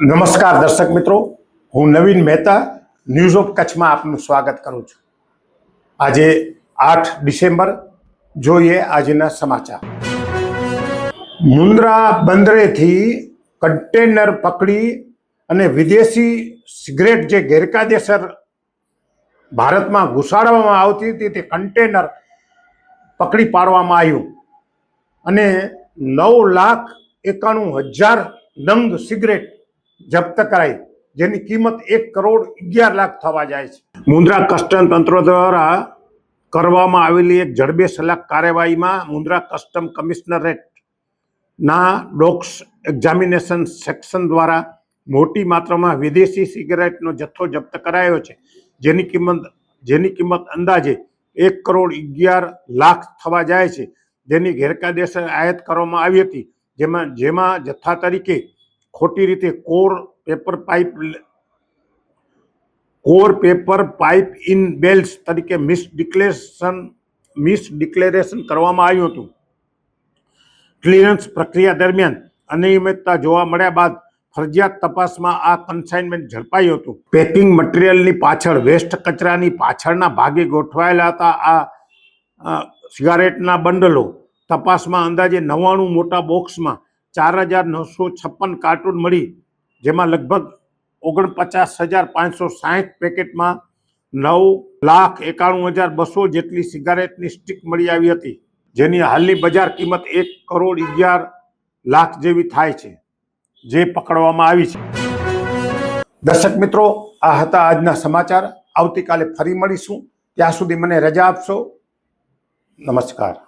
નમસ્કાર દર્શક મિત્રો, હું નવીન મહેતા ન્યૂઝ ઓફ કચ્છમાં આપનું સ્વાગત કરું છું. આજે આઠ ડિસેમ્બર, જોઈએ આજના સમાચાર. મુન્દ્રા બંદરેથી કન્ટેનર પકડી અને વિદેશી સિગરેટ જે ગેરકાયદેસર ભારતમાં ઘુસાડવામાં આવતી હતી, તે કન્ટેનર પકડી પાડવામાં આવ્યું. અને નવ લાખ એકાણું હજાર નંગ સિગરેટ જપ્ત કરાઈ, જેની કિંમત એક કરોડ અગિયાર લાખ થવા જાય છે. મુન્દ્રા કસ્ટમ તંત્ર દ્વારા કરવામાં આવેલી એક જડબે સલાક કાર્યવાહીમાં મુન્દ્રા કસ્ટમ કમિશનરેટના ડોક્સ એક્ઝામિનેશન સેક્શન દ્વારા મોટી માત્રામાં વિદેશી સિગરેટનો જથ્થો જપ્ત કરાયો છે. જેની કિંમત જેની કિંમત અંદાજે એક કરોડ અગિયાર લાખ થવા જાય છે. જેની ગેરકાયદેસર આયાત કરવામાં આવી હતી. જેમાં જેમાં જથ્થા તરીકે ખોટી રીતે core paper pipe core paper pipe in bales તરીકે મિસ ડિક્લેરેશન મિસ ડિક્લેરેશન કરવામાં આવ્યું હતું. ક્લિયરન્સ પ્રક્રિયા દરમિયાન અનિયમિતતા જોવા મળ્યા બાદ ફરજિયાત તપાસમાં આ કન્સાઇનમેન્ટ ઝડપાયું હતું. પેકિંગ મટીરિયલની પાછળ, વેસ્ટ કચરાની પાછળના ભાગે ગોઠવાયેલા હતા આ સિગારેટના બંડલો. તપાસમાં અંદાજે નવ્વાણું મોટા બોક્સમાં ચાર હજાર નવસો છપ્પન કાર્ટૂન મળી, જેમાં લગભગ ઓગણપચાસ હજાર પાંચસો સાહીઠ પેકેટમાં નવ લાખ એકાણું હજાર બસો જેટલી સિગારેટની સ્ટીક મળી આવી હતી, જેની હાલની બજાર કિંમત એક કરોડ અગિયાર લાખ જેવી થાય છે, જે પકડવામાં આવી છે. દર્શક મિત્રો, આ હતા આજના સમાચાર. આવતીકાલે ફરી મળીશું. ત્યાં સુધી મને રજા આપશો. નમસ્કાર.